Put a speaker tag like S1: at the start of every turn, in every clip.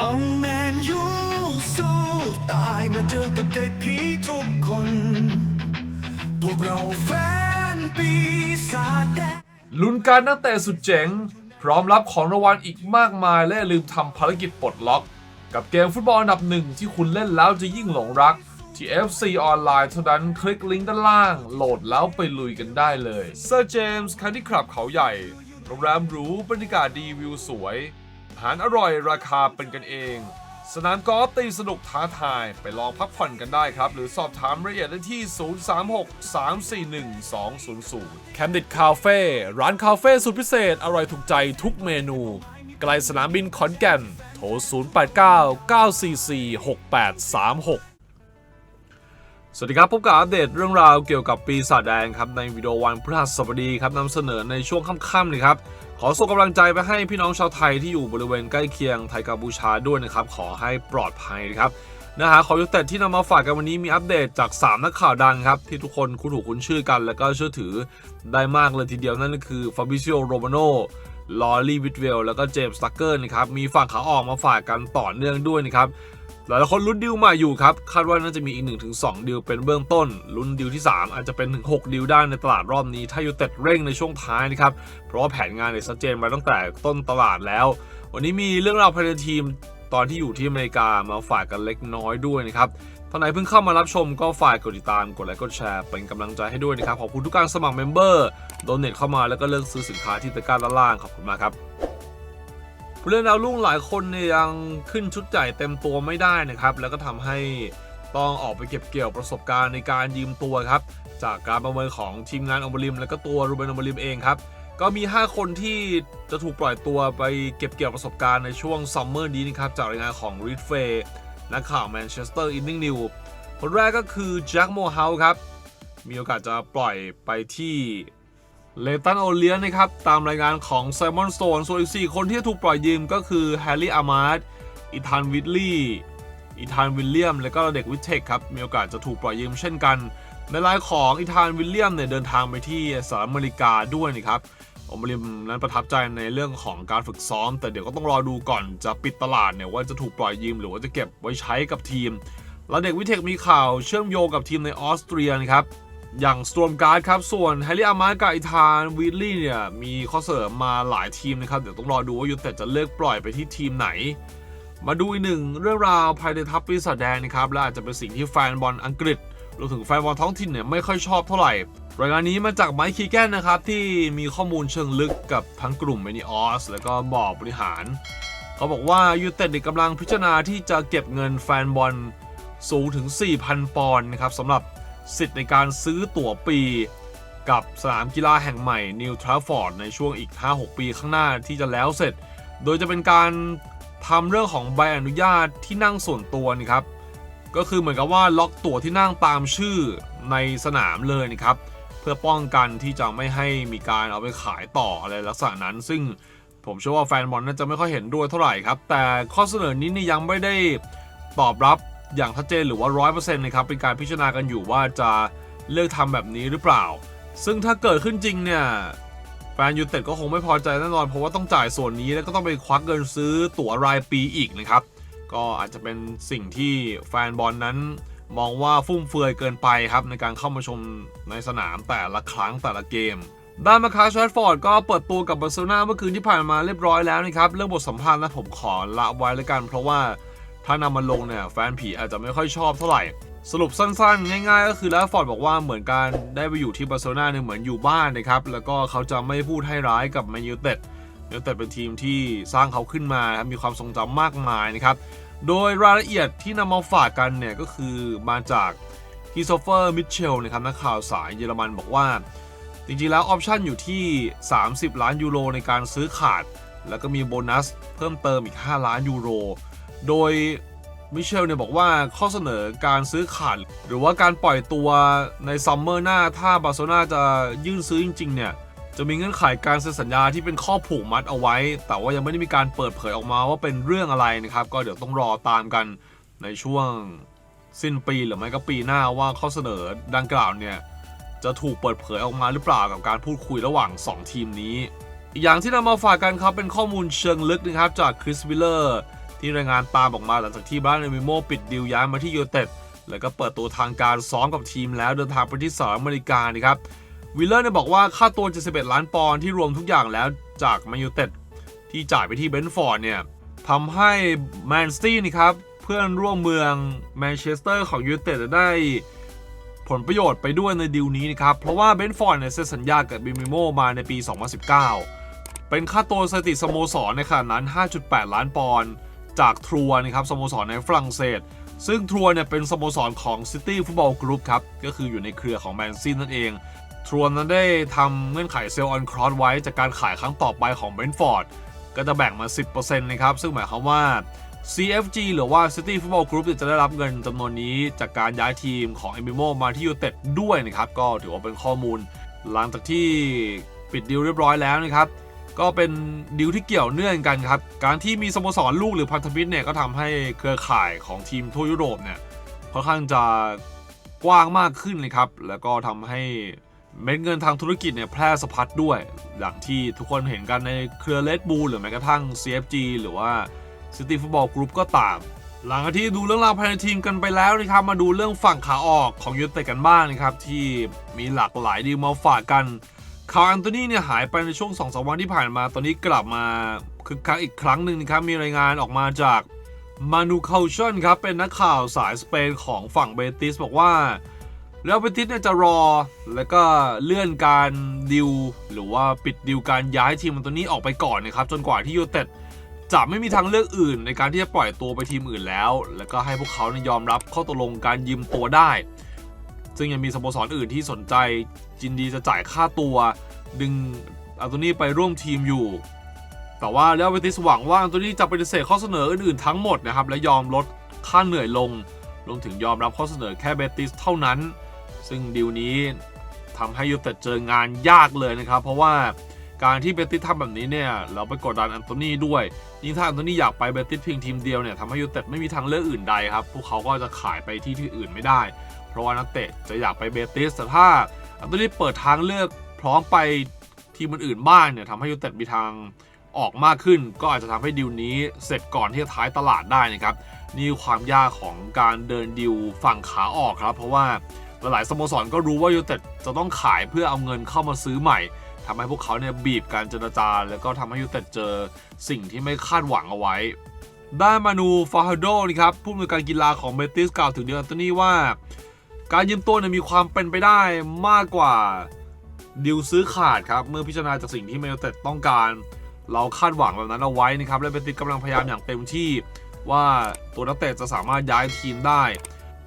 S1: เอาแมนยูสู้ตายมาเจอกับเด็กผีทุกคน พวกเราแฟนปีศาจแดง
S2: ลุ้นการนักเตะสุดเจ๋ง พร้อมรับของรางวัลอีกมากมายและลืมทำภารกิจปลดล็อก กับเกมฟุตบอลอันดับหนึ่งที่คุณเล่นแล้วจะยิ่งหลงรัก ที่ FC ออนไลน์เท่านั้นคลิกลิงก์ด้านล่าง โหลดแล้วไปลุยกันได้เลยเซอร์เจมส์คันที่คลับเขาใหญ่โรงแรมหรูบรรยากาศดีวิวสวย หารอร่อยราคาเป็นกันเอง สนามกอล์ฟตีสนุกท้าทายไปลองพักผ่อนกันได้ครับ หรือสอบถามรายละเอียดได้ที่ 036-341-200 แคมดิดคาเฟ่ร้านคาเฟ่สุดพิเศษ อร่อยถูกใจทุกเมนูไกลสนามบินขอนแก่น โทร 089-944-6836สวัสดีครับพบกับอัปเดตเรื่องราวเกี่ยวกับปีศาจแดงครับในวิดีโอวันพฤหัสบดีครับนำเสนอในช่วงค่ำๆเลยครับ ขอส่งกำลังใจไปให้พี่น้องชาวไทยที่อยู่บริเวณใกล้เคียงไทยกัมพูชาด้วยนะครับ ขอให้ปลอดภัยนะครับนื้อหาของยูเต็ดที่นำมาฝากกันวันนี้มีอัปเดตจาก 3 นักข่าวดังครับ ที่ทุกคนคุ้นหูคุ้นชื่อกัน และก็เชื่อถือได้มากเลยทีเดียวนั่นก็คือฟาบิซิโอโรมาโนลอรี่วิทเวลแล้วก็เจมส์ตักเกอร์นะครับ มีฝั่งขาออกมาฝากกันต่อเนื่องด้วยนะครับ หลายๆคนลุ้นดิวมาอยู่ครับ คาดว่าน่าจะมีอีก 1-2 ดิวเป็นเบื้องต้น ลุ้นดิวที่ 3 อาจจะเป็นถึง6ดิวได้ในตลาดรอบนี้ ถ้ายูเต็ดเร่งในช่วงท้ายนะครับ เพราะว่าแผนงานเนี่ยชัดเจนมาตั้งแต่ต้นตลาดแล้ว วันนี้มีเรื่องราวภายในทีมตอนที่อยู่ที่อเมริกามาฝากกันเล็กน้อยด้วยนะครับท่านไหนเพิ่งเข้ามารับชมก็ฝากกดติดตาม กดไลค์ กดแชร์ เป็นกำลังใจให้ด้วยนะครับ ขอบคุณทุกการสมัครเมมเบอร์ โดเนทเข้ามาแล้วก็เลือกซื้อสินค้าที่ตะกร้าด้านล่าง ขอบคุณมากครับ ผู้เล่นดาวรุ่งหลายคนเนี่ยยังขึ้นชุดใหญ่เต็มตัวไม่ได้นะครับ แล้วก็ทำให้ต้องออกไปเก็บเกี่ยวประสบการณ์ในการยืมตัวครับ จากการประเมินของทีมงานอมริม แล้วก็ตัวรูเบนอมริมเองครับ ก็มี 5 คนที่จะถูกปล่อยตัวไปเก็บเกี่ยวประสบการณ์ในช่วงซัมเมอร์นี้นะครับจากรายงานของรีดเฟย์นักข่าวแมนเชสเตอร์อินนิ่งนิวคนแรกก็คือแจ็คโมเฮาครับมีโอกาสจะปล่อยไปที่ เลตันโอเลียนนะครับ ตามรายงานของไซมอนสโตนส่วนอีก 4 คนที่ถูกปล่อยยืมก็คือแฮร์รี่อามาร์ดอีธานวิลลี่อีธานวิลเลียม และก็เด็กวิเทคครับ มีโอกาสจะถูกปล่อยยืมเช่นกัน ในรายของอีธานวิลเลียมเนี่ยเดินทางไปที่สหรัฐอเมริกาด้วยนะครับอมริมนั้นประทับใจในเรื่องของการฝึกซ้อม แต่เดี๋ยวก็ต้องรอดูก่อนจะปิดตลาดเนี่ยว่าจะถูกปล่อยยืมหรือว่าจะเก็บไว้ใช้กับทีม แล้วเด็กวิเทคมีข่าวเชื่อมโยงกับทีมในออสเตรียนะครับ อย่างสโตรมการ์ดครับ ส่วนแฮร์รี่อามาร์กับอิธานวีดลี่เนี่ย มีข้อเสริมมาหลายทีมนะครับ เดี๋ยวต้องรอดูว่ายูเต็ดจะเลือกปล่อยไปที่ทีมไหน มาดูอีกหนึ่งเรื่องราวภายในทัพปีศาจแดงนะครับ และอาจจะเป็นสิ่งที่แฟนบอลอังกฤษรวมถึงแฟนบอลท้องถิ่นเนี่ยไม่ค่อยชอบเท่าไหร่ รายงานนี้มาจากไมค์คีแกนนะครับ ที่มีข้อมูลเชิงลึกกับทั้งกลุ่มเมนิออสแล้วก็บอร์ดบริหาร เขาบอกว่ายูเต็ดกำลังพิจารณาที่จะเก็บเงินแฟนบอลสูงถึง 4,000 ปอนด์นะครับสำหรับ สิทธิ์ในการซื้อตั๋วปี กับสนามกีฬาแห่งใหม่นิวทราฟอร์ดในช่วงอีก 5-6 ปีข้างหน้าที่จะแล้วเสร็จ โดยจะเป็นการทำเรื่องของใบอนุญาตที่นั่งส่วนตัวนี่ครับ ก็คือเหมือนกับว่าล็อกตั๋วที่นั่งตามชื่อในสนามเลยนะครับ เพื่อป้องกันที่จะไม่ให้มีการเอาไปขายต่ออะไรลักษณะนั้น ซึ่งผมเชื่อว่าแฟนบอลน่าจะไม่ค่อยเห็นด้วยเท่าไหร่ครับ แต่ข้อเสนอนี้นี่ยังไม่ได้ตอบรับ อย่างชัดเจนหรือว่า100%นต์นะครับเป็นการพิจารณากันอยู่ว่าจะเลือกทำแบบนี้หรือเปล่า ซึ่งถ้าเกิดขึ้นจริงเนี่ยแฟนยูเต็ดก็คงไม่พอใจแน่นอน เพราะว่าต้องจ่ายส่วนนี้แล้วก็ต้องไปควักเงินซื้อตั๋วรายปีอีกนะครับ ก็อาจจะเป็นสิ่งที่แฟนบอลนั้นมองว่าฟุ่มเฟือยเกินไปครับในการเข้ามาชมในสนามแต่ละครั้งแต่ละเกมด้านมาคาชแรดฟอร์ดก็เปิดตัวกับบาร์เซโลนาเมื่อคืนที่ผ่านมาเรียบร้อยแล้วนะครับ เรื่องบทสัมภาษณ์นะผมขอละไว้แล้วกัน เพราะว่า ถ้านำมาลงเนี่ยแฟนผีอาจจะไม่ค่อยชอบเท่าไหร่ สรุปสั้นๆ ง่ายๆ ก็คือแรดฟอร์ดบอกว่าเหมือนการได้ไปอยู่ที่บาร์เซโลนาเนี่ยเหมือนอยู่บ้านนะครับ แล้วก็เขาจะไม่พูดให้ร้ายกับแมนยูเต็ดแมนยูเต็ดเป็นทีมที่สร้างเขาขึ้นมามีความทรงจำมากมายนะครับ โดยรายละเอียดที่นำมาฝากกันเนี่ยก็คือมาจากคิโซเฟอร์มิเชลนะครับนักข่าวสายเยอรมันบอกว่า จริงๆแล้วออปชันอยู่ที่ 30 ล้านยูโรในการซื้อขาด แล้วก็มีโบนัสเพิ่มเติมอีก 5 ล้านยูโร โดยมิเชลเนี่ยบอกว่าข้อเสนอการซื้อขาดหรือว่าการปล่อยตัวในซัมเมอร์หน้าถ้าบาร์เซโลนาจะยื่นซื้อจริง ๆ เนี่ย จะมีเงื่อนไขการเซ็นสัญญาที่เป็นข้อผูกมัดเอาไว้ แต่ว่ายังไม่ได้มีการเปิดเผยออกมาว่าเป็นเรื่องอะไรนะครับ ก็เดี๋ยวต้องรอตามกันในช่วงสิ้นปีหรือไม่ก็ปีหน้าว่าข้อเสนอดังกล่าวเนี่ยจะถูกเปิดเผยออกมาหรือเปล่ากับการพูดคุยระหว่าง 2 ทีมนี้ อีกอย่างที่นำมาฝากกันครับเป็นข้อมูลเชิงลึกนะครับจากคริสวิลเลอร์ ที่รายงานตามออกมาหลังจากที่บรานเอมิโมปิดดีลย้ายมาที่ยูเต็ดแล้วก็เปิดตัวทางการซ้อมกับทีมแล้วเดินทางไปที่สหรัฐอเมริกานะครับวิลเลอร์เนี่ยบอกว่าค่าตัว 71 ล้านปอนด์ที่รวมทุกอย่างแล้วจากแมนยูเต็ดที่จ่ายไปที่เบนฟอร์ดเนี่ยทำให้แมนซิตี้นะครับเพื่อนร่วมเมืองแมนเชสเตอร์ของยูเต็ดได้ผลประโยชน์ไปด้วยในดีลนี้นะครับ เพราะว่าเบนฟอร์ดเนี่ยเซ็นสัญญากับบิมิโมมาในปี 2019 เป็นค่าตัวสถิติสโมสรในขณะนั้น 5.8 ล้านปอนด์ จากทรัวนะครับสโมสรในฝรั่งเศส ซึ่งทรัวเนี่ยเป็นสโมสรของ City Football Group ครับ ก็คืออยู่ในเครือของแมนซีนั่นเอง ทรัวนั้นได้ทำเงื่อนไขเซลล์ออนครอสไว้จากการขายครั้งต่อไปของเบนฟอร์ดก็จะแบ่งมา 10%นะครับ ซึ่งหมายความว่า CFG หรือว่า City Football Group จะได้รับเงินจำนวนนี้จากการย้ายทีมของ m i m o มาที่ยูเต็ดด้วยนะครับ ก็ถือว่าเป็นข้อมูล หลังจากที่ปิดดีลเรียบร้อยแล้วนะครับ ก็เป็นดีลที่เกี่ยวเนื่องกันครับ การที่มีสโมสรลูกหรือพันธมิตรเนี่ยก็ทำให้เครือข่ายของทีมทั่วยุโรปเนี่ยค่อนข้างจะกว้างมากขึ้นเลยครับ แล้วก็ทำให้เม็ดเงินทางธุรกิจเนี่ยแพร่สะพัดด้วย อย่างที่ทุกคนเห็นกันในเครือเลดบูลหรือแม้กระทั่ง CFG หรือว่า City Football Group ก็ตาม หลังจากที่ดูเรื่องราวภายในทีมกันไปแล้วนะครับ มาดูเรื่องฝั่งขาออกของยูไนเต็ดกันบ้างนะครับ ที่มีหลากหลายดีลมาฝากกัน คาร์ลแอนโตนีเนี่ยหายไปในช่วง2อสวันที่ผ่านมา ตอนนี้กลับมาคึกคักอีกครั้งหนึ่งนะครับ มีรายงานออกมาจากมานูเคาชันครับ เป็นนักข่าวสายสเปนของฝั่งเบติสบอกว่าแล้วเบติสเนี่ยจะรอ แล้วก็เลื่อนการดิว หรือว่าปิดดิวการย้ายทีมมันตัวนี้ออกไปก่อนนะครับ จนกว่าที่ยูเต็ดจะไม่มีทางเลือกอื่นในการที่จะปล่อยตัวไปทีมอื่นแล้ว แล้วก็ให้พวกเขาเนี่ยยอมรับข้อตกลงการยืมตัวได้ ซึ่งยังมีสโมสรอื่นที่สนใจจินดีจะจ่ายค่าตัว ดึงอันโตนีไปร่วมทีมอยู่ แต่ว่าเรอัลเบติสหวังว่าอันโตนีจะปฏิเสธข้อเสนออื่นๆทั้งหมดนะครับ และยอมลดค่าเหนื่อยลง รวมถึงยอมรับข้อเสนอแค่เบติสเท่านั้น ซึ่งดีลนี้ทำให้ยูเต็ดเจองานยากเลยนะครับ เพราะว่าการที่เบติสทำแบบนี้เนี่ยเราไปกดดันอันโตนีด้วยยิ่งถ้าอันโตนีอยากไปเบติสเพียงทีมเดียวเนี่ยทำให้ยูเต็ดไม่มีทางเลือกอื่นใดครับพวกเขาก็จะขายไปที่ที่อื่นไม่ได้ เพราะว่านักเตะจะอยากไปเบติสแต่ถ้าอันโตนี่เปิดทางเลือกพร้อมไปทีมอื่นๆบ้างเนี่ยทำให้ยูเต็ดมีทางออกมากขึ้น ก็อาจจะทำให้ดีลนี้เสร็จก่อนที่จะท้ายตลาดได้นะครับนี่ความยากของการเดินดีลฝั่งขาออกครับ เพราะว่าหลายๆสโมสรก็รู้ว่ายูเต็ดจะต้องขายเพื่อเอาเงินเข้ามาซื้อใหม่ทำให้พวกเขาเนี่ยบีบการเจรจา แล้วก็ทำให้ยูเต็ดเจอสิ่งที่ไม่คาดหวังเอาไว้ด้านมานูฟาฮโดนะครับผู้อำนวยการกีฬาของเบติสกล่าวถึงเดอนอันโตนี่ว่า การยืมตัวเนี่ยมีความเป็นไปได้มากกว่าดิวซื้อขาดครับ เมื่อพิจารณาจากสิ่งที่แมนยูเต็ดต้องการ เราคาดหวังแบบนั้นเอาไว้นะครับและเบติสกำลังพยายามอย่างเต็มที่ว่าตัวนักเตะจะสามารถย้ายทีมได้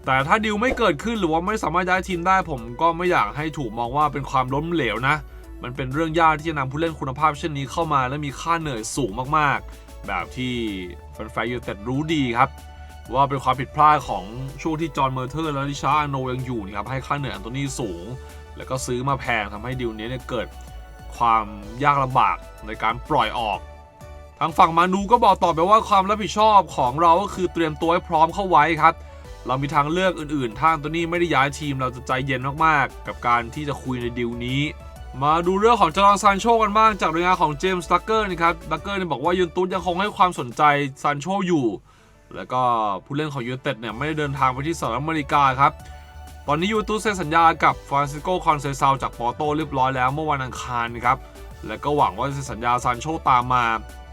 S2: แต่ถ้าดิวไม่เกิดขึ้นหรือว่าไม่สามารถย้ายทีมได้ ผมก็ไม่อยากให้ถูกมองว่าเป็นความล้มเหลวนะ มันเป็นเรื่องยากที่จะนำผู้เล่นคุณภาพเช่นนี้เข้ามา และมีค่าเหนื่อยสูงมากๆ แบบที่แฟนๆยูเต็ดรู้ดีครับ ว่าเป็นความผิดพลาดของช่วงที่จอห์นเมอร์เทอร์และริชาร์ดอาโนยังอยู่นะครับให้ค่าเหนื่อยอันโตนีสูง แล้วก็ซื้อมาแพงทำให้ดีลนี้เนี่ยเกิดความยากลำบากในการปล่อยออก ทางฝั่งมานูก็บอกต่อไปว่าความรับผิดชอบของเราก็คือเตรียมตัวให้พร้อมเข้าไว้ครับ เรามีทางเลือกอื่นๆ ถ้าอันโตนีไม่ได้ย้ายทีมเราจะใจเย็นมากๆ กับการที่จะคุยในดีลนี้มาดูเรื่องของจอร์นซานโชกันบ้างจากรายงานของเจมส์ดักเกอร์นะครับดักเกอร์เนี่ยบอกว่ายูนตุสยังคงให้ความสนใจซานโชอยู่ แล้วก็ผู้เล่นของยูเต็ดเนี่ยไม่ได้เดินทางไปที่สหรัฐอเมริกาครับ ตอนนี้ยูทูเซ็นสัญญากับฟรานซิสโกคอนเซซาจากปอโตเรียบร้อยแล้วเมื่อวันอังคารครับ และก็หวังว่าจะเซ็นสัญญาซานโชตามมา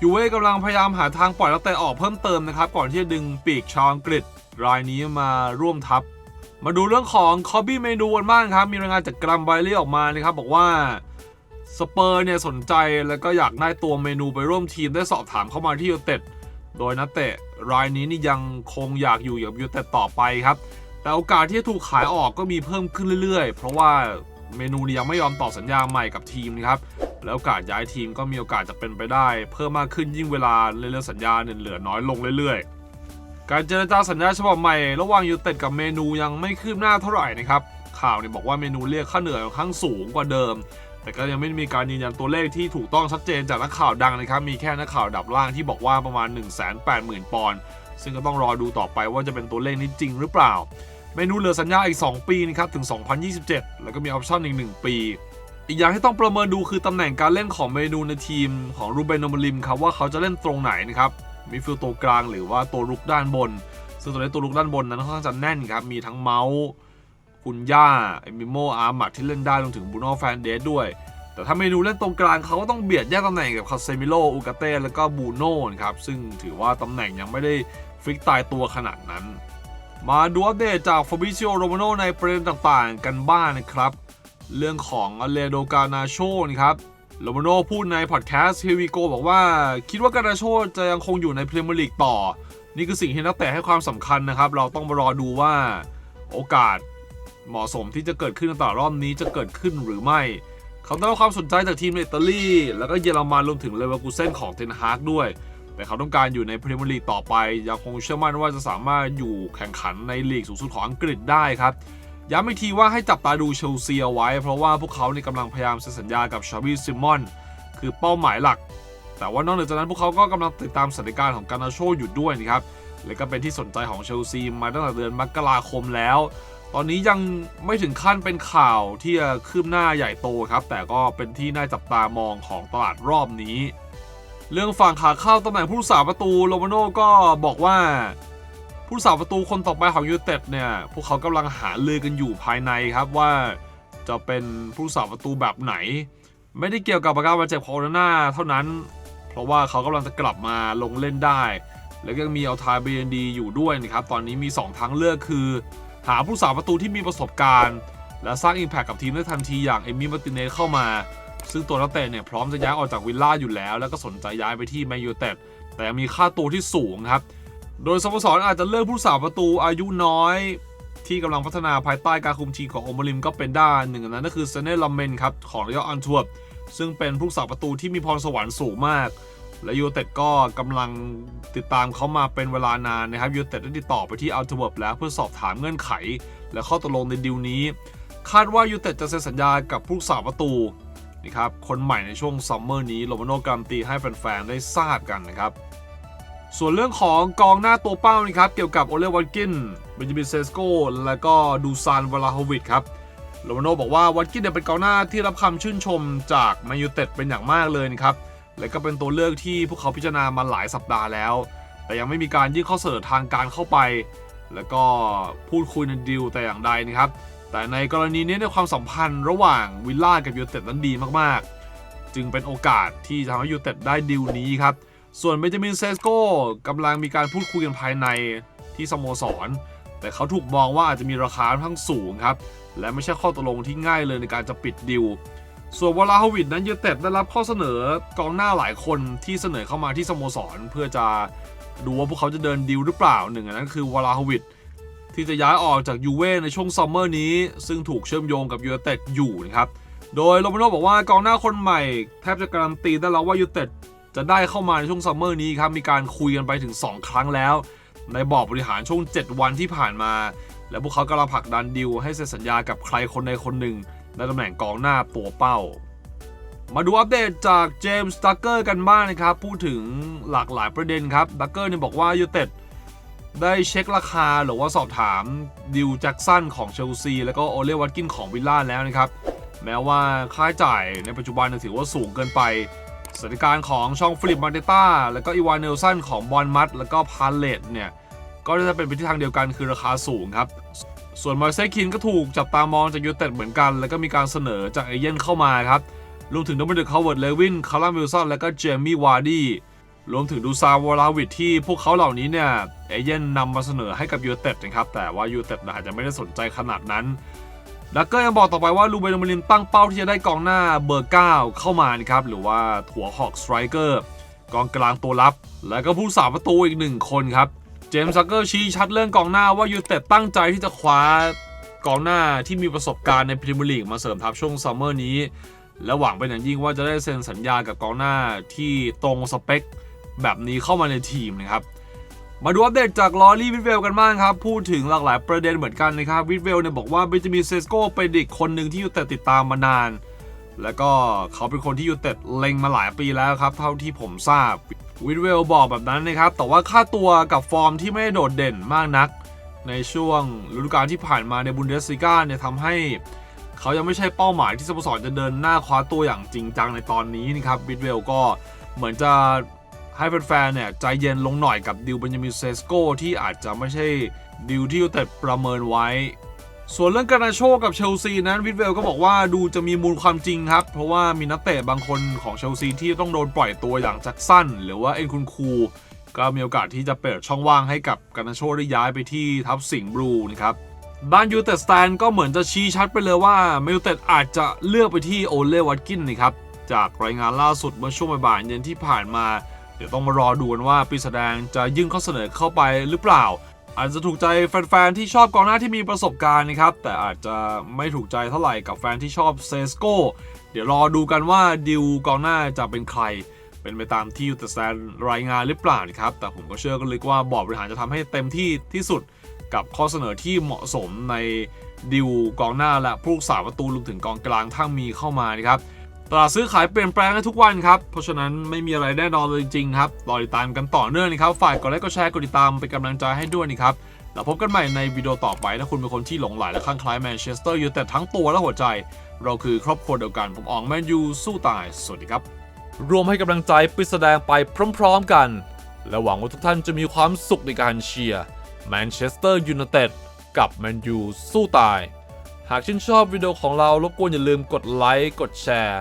S2: ยูเว่กำลังพยายามหาทางปล่อยนักเตะออกเพิ่มเติมนะครับ ก่อนที่จะดึงปีกชาวอังกฤษ รายนี้มาร่วมทัพ มาดูเรื่องของคอบบี้เมนูกันบ้างครับ มีรายงานจากกรัมไบลี่ออกมานะครับบอกว่าสเปอร์เนี่ยสนใจแล้วก็อยากได้ตัวเมนูไปร่วมทีมได้สอบถามเข้ามาที่ยูเต็ด โดยนักเตะ รายนี้นี่ยังคงอยากอยู่กับยูเต็ดต่อไปครับ แต่โอกาสที่จะถูกขายออกก็มีเพิ่มขึ้นเรื่อยๆ เพราะว่าเมนูนี้ยังไม่ยอมต่อสัญญาใหม่กับทีมนะครับ แล้วโอกาสย้ายทีมก็มีโอกาสจะเป็นไปได้ เพิ่มมากขึ้นยิ่งเวลาเรื่อยๆสัญญาเนี่ยเหลือน้อยลงเรื่อยๆ การเจรจาสัญญาฉบับใหม่ระหว่างยูเต็ดกับเมนูยังไม่คืบหน้าเท่าไหร่นะครับ ข่าวเนี่ยบอกว่าเมนูเรียกค่าเหนื่อยค่อนข้างสูงกว่าเดิม แต่ก็ยังไม่มีการยืนยันตัวเลขที่ถูกต้องชัดเจนจากนักข่าวดังนะครับ มีแค่นักข่าวดับล่างที่บอกว่าประมาณ 1 8 0 0 0 0 ปอนด์ซึ่งก็ต้องรอดูต่อไปว่าจะเป็นตัวเลขนี้จริงหรือเปล่า เมนูเหลือสัญญาอีก 2 ปีนะครับถึง 2027 แล้วก็มีออปชั่นอีก 1 ปีอีกอย่างที่ต้องประเมินดูคือตำแหน่งการเล่นของเมนูในทีมของรูเบนโนมลิมครับว่าเขาจะเล่นตรงไหนนะครับมิดฟิลด์ตัวกลางหรือว่าตัวรุกด้านบน ซึ่งตัวนี้ตัวรุกด้านบนนั้นค่อนข้างจะแน่นครับมีทั้งเมาส์ คุณย่าเอมิโมอาร์มัดที่เล่นได้รวมถึงบูโน่แฟนเดสด้วย แต่ถ้าเมนูเล่นตรงกลางเขาก็ต้องเบียดแยกตำแหน่งกับคาเซมิโลอูกาเต้แล้วก็บูโน่ครับ ซึ่งถือว่าตำแหน่งยังไม่ได้ฟิกตายตัวขนาดนั้น มาดูอัปเดตจากฟ a บิ i ิโอโรมาโนในประเด็นต่างๆ กันบ้างนะครับ เรื่องของอเลโดกานาโชนะครับโรมาโนพูดในพอดแคสต์เฮวิโกบอกว่า คิดว่ากานาโชจะยังคงอยู่ในพรีเมียร์ลีกต่อ นี่คือสิ่งที่นักเตะให้ความสำคัญนะครับ เราต้องมารอดูว่าโอกาส เหมาะสมที่จะเกิดขึ้นในตลอดรอบนี้จะเกิดขึ้นหรือไม่เขาได้รับความสนใจจากทีมในอิตาลีแล้วก็เยอรมันรวมถึงเลเวอร์คูเซนของเทนฮากด้วย แต่เขาต้องการอยู่ในพรีเมียร์ลีกต่อไป ยังคงเชื่อมั่นว่าจะสามารถอยู่แข่งขันในลีกสูงสุดของอังกฤษได้ครับย้ำอีกทีว่าให้จับตาดูเชลซีเอาไว้ เพราะว่าพวกเขาในกำลังพยายามเซ็นสัญญากับชาบีซิมอนคือเป้าหมายหลัก แต่ว่านอกเหนือจากนั้นพวกเขาก็กำลังติดตามสถานการณ์ของการนาโชอยู่ด้วยนะครับและก็เป็นที่สนใจของเชลซีมาตั้งแต่เดือนมกราคมแล้ว ตอนนี้ยังไม่ถึงขั้นเป็นข่าวที่จะคืบหน้าใหญ่โตครับ แต่ก็เป็นที่น่าจับตามองของตลาดรอบนี้ เรื่องฝั่งขาเข้าตำแหน่งผู้รักษาประตูโรมาโน่ก็บอกว่า ผู้รักษาประตูคนต่อไปของยูเต็ดเนี่ยพวกเขากำลังหาลือกันอยู่ภายในครับว่าจะเป็นผู้รักษาประตูแบบไหน ไม่ได้เกี่ยวกับอาการบาดเจ็บของโอนาน่าเท่านั้น เพราะว่าเขากำลังจะกลับมาลงเล่นได้ แล้วก็ยังมีเอาทายเบนดีอยู่ด้วยนะครับตอนนี้มี 2 ทางเลือกคือ หาผู้รักษาประตูที่มีประสบการณ์ และสร้างอิมแพคกับทีมได้ทันทีอย่างเอมี่มาติเนสเข้ามา ซึ่งตัวนักเตะเนี่ยพร้อมจะย้ายออกจากวิลล่าอยู่แล้ว แล้วก็สนใจย้ายไปที่แมนยูเต็ดแต่ยังมีค่าตัวที่สูงครับ โดยสโมสรอาจจะเลือกผู้รักษาประตูอายุน้อย ที่กำลังพัฒนาภายใต้การคุมทีมของโอมริมก็เป็นได้หนึ่งนนั้นก็คือเซเน่ลัมเมนครับของเรอัลอันทวบซึ่งเป็นผู้รักษาประตูที่มีพรสวรรค์สูงมาก และยูเต็ดก็กำลังติดตามเขามาเป็นเวลานานนะครับยูเต็ดได้ติดต่อไปที่อัลทเวิร์บแล้วเพื่อสอบถามเงื่อนไข และข้อตกลงในดีลนี้ คาดว่ายูเต็ดจะเซ็นสัญญากับผู้รักษาประตูนี่ครับคนใหม่ในช่วงซัมเมอร์นี้โรมาโนการันตีให้แฟนๆได้ทราบกันนะครับส่วนเรื่องของกองหน้าตัวเป้านะครับเกี่ยวกับโอเลวัตกินเบนจามินเซสโกและก็ดูซานวลาฮวิดครับโรมาโนบอกว่าวัตกินเนี่ยเป็นกองหน้าที่รับคำชื่นชมจากแมนยูเต็ดเป็นอย่างมากเลยนะครับ และก็เป็นตัวเลือกที่พวกเขาพิจารณามาหลายสัปดาห์แล้ว แต่ยังไม่มีการยื่นข้อเสนอทางการเข้าไป แล้วก็พูดคุยในดีลแต่อย่างใดนะครับ แต่ในกรณีนี้ในความสัมพันธ์ระหว่างวิลล่ากับยูเต็ดนั้นดีมากๆ จึงเป็นโอกาสที่จะทำให้ยูเต็ดได้ดีลนี้ครับ ส่วนเบนจามินเซสโกกำลังมีการพูดคุยกันภายในที่สโมสร แต่เขาถูกมองว่าอาจจะมีราคาค่อนข้งสูงครับ และไม่ใช่ข้อตกลงที่ง่ายเลยในการจะปิดดิว ส่วนวลาฮวิดนั้นยูเต็ดได้รับข้อเสนอกองหน้าหลายคนที่เสนอเข้ามาที่สโมสร เพื่อจะดูว่าพวกเขาจะเดินดิวหรือเปล่าหนึ่งในนั้นคือวลาฮวิดที่จะย้ายออกจากยูเว่ในช่วงซัมเมอร์นี้ ซึ่งถูกเชื่อมโยงกับยูเต็ดอยู่นะครับโดยโรมาโนบอกว่ากองหน้าคนใหม่แทบจะการันตีได้แล้วว่ายูเต็ดจะได้เข้ามาในช่วงซัมเมอร์นี้ครับมีการคุยกันไปถึง 2 ครั้งแล้ว ในบอร์ดบริหารช่วง 7 วันที่ผ่านมา และพวกเขากำลังผลักดันดิวให้เซ็นสัญญากับใครคนใดคนหนึ่ง ในตำแหน่งกองหน้าตัวเป้า มาดูอัปเดตจากเจมส์ดักเกอร์กันบ้างนะครับ พูดถึงหลากหลายประเด็นครับดักเกอร์เนี่ยบอกว่ายูเต็ดได้เช็คราคาหรือว่าสอบถามดิวแจ็กสันของเชลซี แล้วก็โอเลวัตกินของวิลล่าแล้วนะครับ แม้ว่าค่าใช้จ่ายในปัจจุบันถือว่าสูงเกินไปสถานการณ์ของช่องฟิลิปมาเตต้าแล้วก็อีวานเนลสันของบอลมัดแล้วก็พาเลตเนี่ย ก็จะเป็นไปที่ทางเดียวกันคือราคาสูงครับ ส่วนมาร์เซคินก็ถูกจับตามองจากยูเต็ดเหมือนกัน แล้วก็มีการเสนอจากเอเย่นเข้ามาครับรวมถึงโดมินิกคาร์เวิร์ดเลวินคาร์ลวิลสันและก็เจมี่วาร์ดี้รวมถึงดูซาวอลาวิดที่พวกเขาเหล่านี้เนี่ยเอเย่นนำมาเสนอให้กับยูเต็ดนะครับแต่ว่ายูเต็ดอาจจะไม่ได้สนใจขนาดนั้นดักเกอร์ยังบอกต่อไปว่าลูเบนโมลินตั้งเป้าที่จะได้กองหน้าเบอร์ 9 เข้ามานะครับหรือว่าถัวหอกสไตรเกอร์กองกลางตัวรับ และก็ผู้สาประตูอีกหนึ่งคนครับ เจมส์ซักเกอร์ชี้ชัดเรื่องกองหน้าว่ายูเต็ดตั้งใจที่จะคว้ากองหน้าที่มีประสบการณ์ในพรีเมียร์ลีกมาเสริมทัพช่วงซัมเมอร์นี้ และหวังเป็นอย่างยิ่งว่าจะได้เซ็นสัญญากับกองหน้าที่ตรงสเปค แบบนี้เข้ามาในทีมนะครับมาดูอัปเดตจากลอรี่วิดเวลกันบ้างครับ พูดถึงหลากหลายประเด็นเหมือนกันนะครับวิดเวลเนี่ยบอกว่าเบนจามินเซสโกเป็นอีกคนหนึ่งที่ยูไนเต็ดติดตามมานาน แล้วก็เขาเป็นคนที่ยูเต็ดเล็งมาหลายปีแล้วครับ เท่าที่ผมทราบวิดเวลบอกแบบนั้นนะครับ แต่ว่าค่าตัวกับฟอร์มที่ไม่โดดเด่นมากนัก ในช่วงฤดูกาลที่ผ่านมาในบุนเดสลิก้าเนี่ยทำให้เขายังไม่ใช่เป้าหมายที่สโมสรจะเดินหน้าคว้าตัวอย่างจริงจังในตอนนี้นะครับวิดเวลก็เหมือนจะให้แฟนๆเนี่ยใจเย็นลงหน่อยกับดิวเบนจามินเซสโกที่อาจจะไม่ใช่ดิวที่ยูเต็ดประเมินไว้ ส่วนเรื่องการนาโชกับเชลซีนั้นวิดเวลก็บอกว่าดูจะมีมูลความจริงครับ เพราะว่ามีนักเตะบางคนของเชลซีที่ต้องโดนปล่อยตัวอย่างแจ็คสันหรือว่าเอ็นคุนคูก็มีโอกาสที่จะเปิดช่องว่างให้กับการนาโชได้ย้ายไปที่ทัพสิงห์บลูนะครับด้านยูเต็ดสแตนก็เหมือนจะชี้ชัดไปเลยว่าเมลเต็ดอาจจะเลือกไปที่โอเล่วัตกินนะครับจากรายงานล่าสุดเมื่อช่วงบ่ายเย็นที่ผ่านมา เดี๋ยวต้องมารอดูกันว่าปีศาจแดงจะยื่นข้อเสนอเข้าไปหรือเปล่า อาจจะถูกใจแฟนๆที่ชอบกองหน้าที่มีประสบการณ์นะครับ แต่อาจจะไม่ถูกใจเท่าไหร่กับแฟนที่ชอบเซสโกเดี๋ยวรอดูกันว่าดิวกองหน้าจะเป็นใคร เป็นไปตามที่ยูเตสแตนรายงานหรือเปล่านะครับ แต่ผมก็เชื่อกันเลยว่าบอร์ดบริหารจะทำให้เต็มที่ที่สุดกับข้อเสนอที่เหมาะสมในดิวกองหน้าและผู้รักษาประตูรวมถึงกองกลางถ้ามีเข้ามานะครับ ตลาดซื้อขายเปลี่ยนแปลงกันทุกวันครับ เพราะฉะนั้นไม่มีอะไรแน่นอนเลยจริงๆครับรอติดตามกันต่อเนื่องนะครับฝ่ายกดไลค์กดแชร์กดติดตามเป็นกำลังใจให้ด้วยนะครับ แล้วพบกันใหม่ในวิดีโอต่อไปถ้าคุณเป็นคนที่หลงใหลและคลั่งไคล้แมนเชสเตอร์ยูไนเต็ดทั้งตัวและหัวใจ เราคือครอบครัวเดียวกัน ผมอองแมนยูสู้ตาย สวัสดีครับ รวมให้กำลังใจปิดแสดงไปพร้อมๆกัน และหวังว่าทุกท่านจะมีความสุขในการเชียร์แมนเชสเตอร์ยูไนเต็ดกับแมนยูสู้ตาย หากชื่นชอบวิดีโอของเรารบกวนอย่าลืมกดไลค์กดแชร์